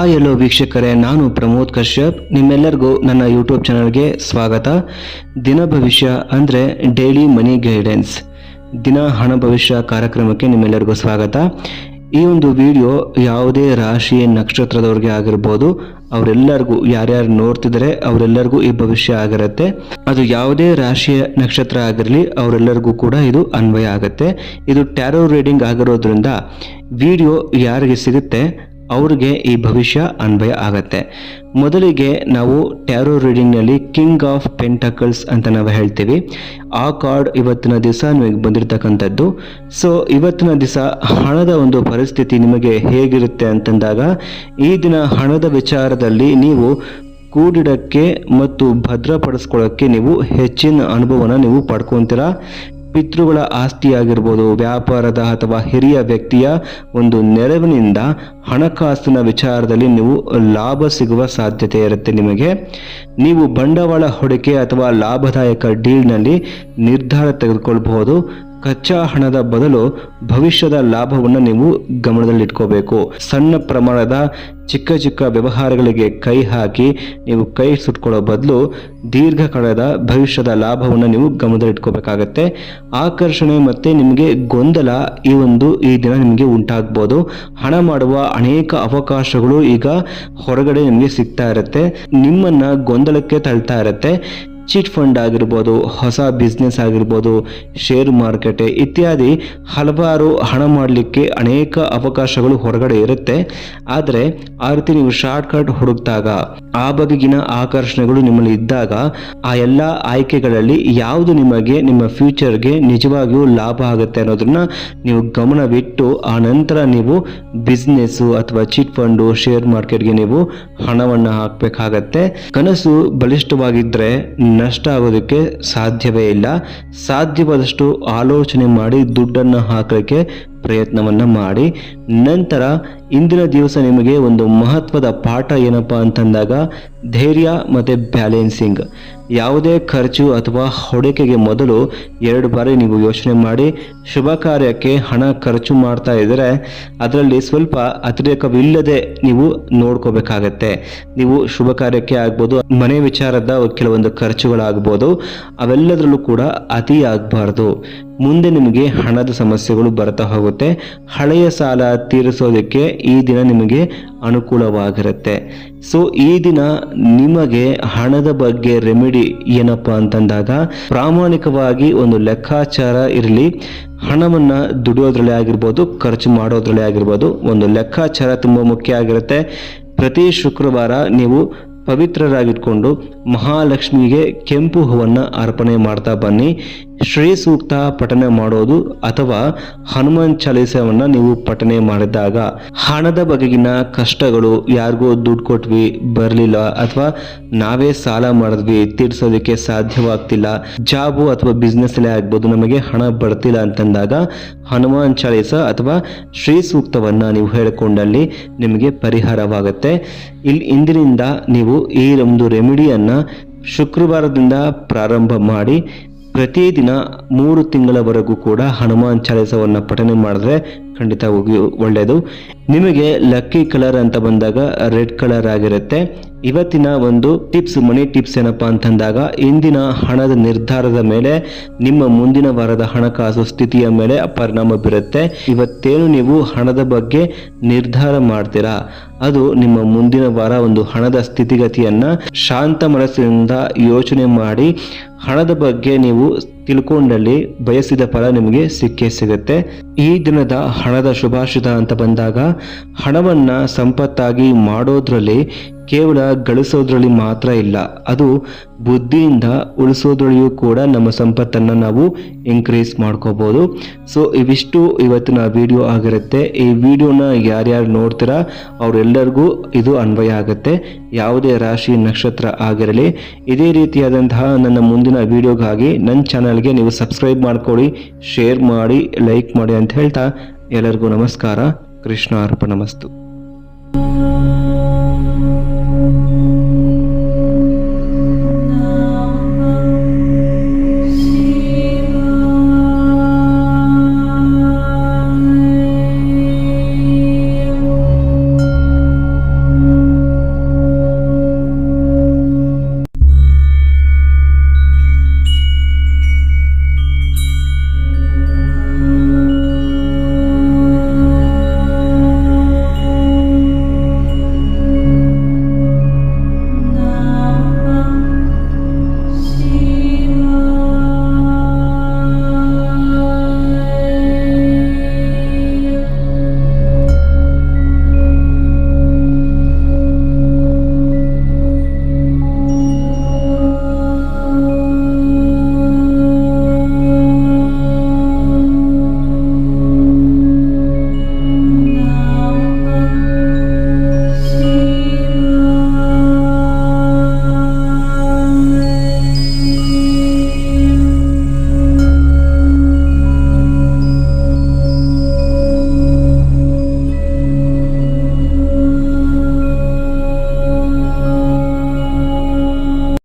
Hi ಎಲ್ಲೋ ವೀಕ್ಷಕರೇ, ನಾನು ಪ್ರಮೋದ್ ಕಶ್ಯಪ್. ನಿಮ್ಮೆಲ್ಲರಿಗೂ ನನ್ನ ಯೂಟ್ಯೂಬ್ ಚಾನಲ್ಗೆ ಸ್ವಾಗತ. ದಿನ ಭವಿಷ್ಯ ಅಂದರೆ ಡೈಲಿ ಮನಿ ಗೈಡೆನ್ಸ್ ದಿನ ಹಣ ಭವಿಷ್ಯ ಕಾರ್ಯಕ್ರಮಕ್ಕೆ ನಿಮ್ಮೆಲ್ಲರಿಗೂ ಸ್ವಾಗತ. ಈ ಒಂದು ವಿಡಿಯೋ ಯಾವುದೇ ರಾಶಿ, ನಕ್ಷತ್ರದವ್ರಿಗೆ ಆಗಿರ್ಬೋದು, ಅವರೆಲ್ಲರಿಗೂ, ಯಾರ್ಯಾರು ನೋಡ್ತಿದ್ರೆ ಅವರೆಲ್ಲರಿಗೂ ಈ ಭವಿಷ್ಯ ಆಗಿರುತ್ತೆ. ಅದು ಯಾವುದೇ ರಾಶಿಯ ನಕ್ಷತ್ರ ಆಗಿರಲಿ, ಅವರೆಲ್ಲರಿಗೂ ಕೂಡ ಇದು ಅನ್ವಯ ಆಗುತ್ತೆ. ಇದು ಟ್ಯಾರೋ ರೀಡಿಂಗ್ ಆಗಿರೋದ್ರಿಂದ ವಿಡಿಯೋ ಯಾರಿಗೆ ಸಿಗುತ್ತೆ ಅವ್ರಿಗೆ ಈ ಭವಿಷ್ಯ ಅನ್ವಯ ಆಗತ್ತೆ. ಮೊದಲಿಗೆ ನಾವು ಟ್ಯಾರೋ ರೀಡಿಂಗ್ನಲ್ಲಿ ಕಿಂಗ್ ಆಫ್ ಪೆಂಟಕಲ್ಸ್ ಅಂತ ನಾವು ಹೇಳ್ತೀವಿ. ಆ ಕಾರ್ಡ್ ಇವತ್ತಿನ ದಿವಸ ನಿಮಗೆ ಬಂದಿರತಕ್ಕಂಥದ್ದು. ಸೊ, ಇವತ್ತಿನ ದಿವಸ ಹಣದ ಒಂದು ಪರಿಸ್ಥಿತಿ ನಿಮಗೆ ಹೇಗಿರುತ್ತೆ ಅಂತಂದಾಗ, ಈ ದಿನ ಹಣದ ವಿಚಾರದಲ್ಲಿ ನೀವು ಕೂಡಿಡಕ್ಕೆ ಮತ್ತು ಭದ್ರಪಡಿಸ್ಕೊಳ್ಳೋಕ್ಕೆ ನೀವು ಹೆಚ್ಚಿನ ಅನುಭವನ ನೀವು ಪಡ್ಕೊತೀರಾ? ಪಿತೃಗಳ ಆಸ್ತಿಯಾಗಿರ್ಬೋದು, ವ್ಯಾಪಾರದ ಅಥವಾ ಹಿರಿಯ ವ್ಯಕ್ತಿಯ ಒಂದು ನೆರವಿನಿಂದ ಹಣಕಾಸಿನ ವಿಚಾರದಲ್ಲಿ ನೀವು ಲಾಭ ಸಿಗುವ ಸಾಧ್ಯತೆ ಇರುತ್ತೆ ನಿಮಗೆ. ನೀವು ಬಂಡವಾಳ ಹೂಡಿಕೆ ಅಥವಾ ಲಾಭದಾಯಕ ಡೀಲ್ನಲ್ಲಿ ನಿರ್ಧಾರ ತೆಗೆದುಕೊಳ್ಬಹುದು. ಕಚ್ಚಾ ಹಣದ ಬದಲು ಭವಿಷ್ಯದ ಲಾಭವನ್ನು ನೀವು ಗಮನದಲ್ಲಿಟ್ಕೋಬೇಕು. ಸಣ್ಣ ಪ್ರಮಾಣದ ಚಿಕ್ಕ ಚಿಕ್ಕ ವ್ಯವಹಾರಗಳಿಗೆ ಕೈ ಹಾಕಿ ನೀವು ಕೈ ಸುಟ್ಕೊಳ್ಳೋ ಬದಲು ದೀರ್ಘಕಾಲದ ಭವಿಷ್ಯದ ಲಾಭವನ್ನು ನೀವು ಗಮನದಲ್ಲಿಟ್ಕೋಬೇಕಾಗತ್ತೆ. ಆಕರ್ಷಣೆ ಮತ್ತು ನಿಮಗೆ ಗೊಂದಲ ಈ ಒಂದು ಈ ದಿನ ನಿಮಗೆ ಉಂಟಾಗ್ಬೋದು. ಹಣ ಮಾಡುವ ಅನೇಕ ಅವಕಾಶಗಳು ಈಗ ಹೊರಗಡೆ ನಿಮಗೆ ಸಿಗ್ತಾ ಇರುತ್ತೆ. ನಿಮ್ಮನ್ನು ಗೊಂದಲಕ್ಕೆ ತಳ್ತಾ ಇರುತ್ತೆ. ಚಿಟ್ ಫಂಡ್ ಆಗಿರ್ಬೋದು, ಹೊಸ ಬಿಸ್ನೆಸ್ ಆಗಿರ್ಬೋದು ಶೇರ್ ಮಾರುಕಟ್ಟೆ ಇತ್ಯಾದಿ ಹಲವಾರು ಹಣ ಮಾಡಲಿಕ್ಕೆ ಅನೇಕ ಅವಕಾಶಗಳು ಹೊರಗಡೆ ಇರುತ್ತೆ. ಆದರೆ, ಆ ರೀತಿ ನೀವು ಶಾರ್ಟ್ಕಟ್ ಹುಡುಕ್ದಾಗ, ಆ ಬಗೆಗಿನ ಆಕರ್ಷಣೆಗಳು ನಿಮ್ಮಲ್ಲಿ ಇದ್ದಾಗ, ಆ ಎಲ್ಲ ಆಯ್ಕೆಗಳಲ್ಲಿ ಯಾವುದು ನಿಮಗೆ ನಿಮ್ಮ ಫ್ಯೂಚರ್ಗೆ ನಿಜವಾಗಿಯೂ ಲಾಭ ಆಗುತ್ತೆ ಅನ್ನೋದನ್ನ ನೀವು ಗಮನವಿಟ್ಟು, ಆ ನಂತರ ನೀವು ಬಿಸ್ನೆಸ್ಸು ಅಥವಾ ಚಿಟ್ ಫಂಡು ಶೇರ್ ಮಾರ್ಕೆಟ್ಗೆ ನೀವು ಹಣವನ್ನು ಹಾಕಬೇಕಾಗತ್ತೆ. ಕನಸು ಬಲಿಷ್ಠವಾಗಿದ್ದರೆ ನಷ್ಟ ಆಗೋದಕ್ಕೆ ಸಾಧ್ಯವೇ ಇಲ್ಲ. ಸಾಧ್ಯವಾದಷ್ಟು ಆಲೋಚನೆ ಮಾಡಿ ದುಡ್ಡನ್ನು ಹಾಕಲಿಕ್ಕೆ ಪ್ರಯತ್ನವನ್ನು ಮಾಡಿ, ನಂತರ ಇಂದಿನ ದಿವಸ ನಿಮಗೆ ಒಂದು ಮಹತ್ವದ ಪಾಠ ಏನಪ್ಪ ಅಂತಂದಾಗ ಧೈರ್ಯ ಮತ್ತು ಬ್ಯಾಲೆನ್ಸಿಂಗ್. ಯಾವುದೇ ಖರ್ಚು ಅಥವಾ ಹೊಡಿಕೆಗೆ ಮೊದಲು ಎರಡು ಬಾರಿ ನೀವು ಯೋಚನೆ ಮಾಡಿ, ಶುಭ ಕಾರ್ಯಕ್ಕೆ ಹಣ ಖರ್ಚು ಮಾಡ್ತಾ ಇದ್ದರೆ ಅದರಲ್ಲಿ ಸ್ವಲ್ಪ ಅತಿರೇಕವಿಲ್ಲದೆ ನೀವು ನೋಡ್ಕೋಬೇಕಾಗತ್ತೆ. ನೀವು ಶುಭ ಕಾರ್ಯಕ್ಕೆ ಆಗ್ಬೋದು, ಮನೆ ವಿಚಾರದ ಕೆಲವೊಂದು ಖರ್ಚುಗಳಾಗ್ಬೋದು, ಅವೆಲ್ಲದರಲ್ಲೂ ಕೂಡ ಅತಿ ಆಗಬಾರ್ದು ಮುಂದೆ ನಿಮಗೆ ಹಣದ ಸಮಸ್ಯೆಗಳು ಬರ್ತಾ ಹೋಗುತ್ತೆ. ಹಳೆಯ ಸಾಲ ತೀರಿಸೋದಕ್ಕೆ ಈ ದಿನ ನಿಮಗೆ ಅನುಕೂಲವಾಗಿರುತ್ತೆ ಸೊ ಈ ದಿನ ನಿಮಗೆ ಹಣದ ಬಗ್ಗೆ ರೆಮಿಡಿ ಏನಪ್ಪ ಅಂತಂದಾಗ, ಪ್ರಾಮಾಣಿಕವಾಗಿ ಒಂದು ಲೆಕ್ಕಾಚಾರ ಇರಲಿ. ಹಣವನ್ನು ದುಡಿಯೋದ್ರಲ್ಲೇ ಆಗಿರ್ಬೋದು, ಖರ್ಚು ಮಾಡೋದ್ರಲ್ಲೇ ಆಗಿರ್ಬೋದು, ಒಂದು ಲೆಕ್ಕಾಚಾರ ತುಂಬ ಮುಖ್ಯ ಆಗಿರುತ್ತೆ. ಪ್ರತಿ ಶುಕ್ರವಾರ ನೀವು ಪವಿತ್ರರಾಗಿಟ್ಕೊಂಡು ಮಹಾಲಕ್ಷ್ಮಿಗೆ ಕೆಂಪು ಹೂವನ್ನು ಅರ್ಪಣೆ ಮಾಡ್ತಾ ಬನ್ನಿ. ಶ್ರೀ ಸೂಕ್ತ ಪಠನೆ ಮಾಡೋದು ಅಥವಾ ಹನುಮಾನ್ ಚಾಲೀಸವನ್ನು ನೀವು ಪಠನೆ ಮಾಡಿದಾಗ ಹಣದ ಬಗೆಗಿನ ಕಷ್ಟಗಳು ಯಾರಿಗೋ ದುಡ್ಡು ಕೊಟ್ವಿ, ಬರಲಿಲ್ಲ ಅಥವಾ ನಾವೇ ಸಾಲ ಮಾಡಿದ್ವಿ, ತೀರ್ಸೋದಕ್ಕೆ ಸಾಧ್ಯವಾಗ್ತಿಲ್ಲ, ಜಾಬು ಅಥವಾ ಬಿಸ್ನೆಸ್ ಅಲ್ಲೇ ಆಗ್ಬೋದು, ನಮಗೆ ಹಣ ಬರ್ತಿಲ್ಲ ಅಂತಂದಾಗ ಹನುಮಾನ್ ಚಾಲೀಸ ಅಥವಾ ಶ್ರೀ ಸೂಕ್ತವನ್ನು ನೀವು ಹೇಳಿಕೊಂಡಲ್ಲಿ ನಿಮಗೆ ಪರಿಹಾರವಾಗುತ್ತೆ. ಇಲ್ಲಿ ಇಂದಿನಿಂದ ನೀವು ಈ ಒಂದು ರೆಮಿಡಿಯನ್ನು ಶುಕ್ರವಾರದಿಂದ ಪ್ರಾರಂಭ ಮಾಡಿ ಪ್ರತಿದಿನ ಮೂರು ತಿಂಗಳವರೆಗೂ ಕೂಡ ಹನುಮಾನ್ ಚಾಲಿಸವನ್ನು ಪಠನೆ ಮಾಡಿದ್ರೆ ಖಂಡಿತವಾಗಿಯೂ ಒಳ್ಳೆಯದು. ನಿಮಗೆ ಲಕ್ಕಿ ಕಲರ್ ಅಂತ ಬಂದಾಗ ರೆಡ್ ಕಲರ್ ಆಗಿರುತ್ತೆ. ಇವತ್ತಿನ ಒಂದು ಟಿಪ್ಸ್, ಮನಿ ಟಿಪ್ಸ್ ಏನಪ್ಪಾ ಅಂತಂದಾಗ ಇಂದಿನ ಹಣದ ನಿರ್ಧಾರದ ಮೇಲೆ, ನಿಮ್ಮ ಮುಂದಿನ ವಾರದ ಹಣಕಾಸು ಸ್ಥಿತಿಯ ಮೇಲೆ ಪರಿಣಾಮ ಬೀರುತ್ತೆ. ಇವತ್ತೇನು ನೀವು ಹಣದ ಬಗ್ಗೆ ನಿರ್ಧಾರ ಮಾಡ್ತೀರಾ? ಅದು ನಿಮ್ಮ ಮುಂದಿನ ವಾರ ಒಂದು ಹಣದ ಸ್ಥಿತಿಗತಿಯನ್ನ ಶಾಂತ ಮನಸ್ಸಿನಿಂದ ಯೋಚನೆ ಮಾಡಿ ಹಣದ ಬಗ್ಗೆ ನೀವು ತಿಳ್ಕೊಂಡಲ್ಲಿ ಬಯಸಿದ ಫಲ ನಿಮಗೆ ಸಿಕ್ಕೇ ಸಿಗುತ್ತೆ. ಈ ದಿನದ ಹಣದ ಶುಭಾಷಿತ ಅಂತ ಬಂದಾಗ, ಹಣವನ್ನ ಸಂಪತ್ತಾಗಿ ಮಾಡೋದ್ರಲ್ಲಿ ಕೇವಲ ಗಳಿಸೋದ್ರಲ್ಲಿ ಮಾತ್ರ ಇಲ್ಲ, ಅದು ಬುದ್ಧಿಯಿಂದ ಉಳಿಸೋದ್ರಲ್ಲಿಯೂ ಕೂಡ ನಮ್ಮ ಸಂಪತ್ತನ್ನು ನಾವು ಇನ್ಕ್ರೀಸ್ ಮಾಡ್ಕೋಬೋದು. ಸೊ ಇವಿಷ್ಟು ಇವತ್ತಿನ ವಿಡಿಯೋ ಆಗಿರುತ್ತೆ. ಈ ವಿಡಿಯೋನ ಯಾರ್ಯಾರು ನೋಡ್ತೀರಾ, ಅವರೆಲ್ಲರಿಗೂ ಇದು ಅನ್ವಯ ಆಗುತ್ತೆ. ಯಾವುದೇ ರಾಶಿ ನಕ್ಷತ್ರ ಆಗಿರಲಿ, ಇದೇ ರೀತಿಯಾದಂತಹ ನನ್ನ ಮುಂದಿನ ವಿಡಿಯೋಗಾಗಿ ನನ್ನ ಚಾನಲ್ಗೆ ನೀವು ಸಬ್ಸ್ಕ್ರೈಬ್ ಮಾಡ್ಕೊಳ್ಳಿ, ಶೇರ್ ಮಾಡಿ, ಲೈಕ್ ಮಾಡಿ ಅಂತ ಹೇಳ್ತಾ ಎಲ್ಲರಿಗೂ ನಮಸ್ಕಾರ, ಕೃಷ್ಣ ಅರ್ಪಣಮಸ್ತು.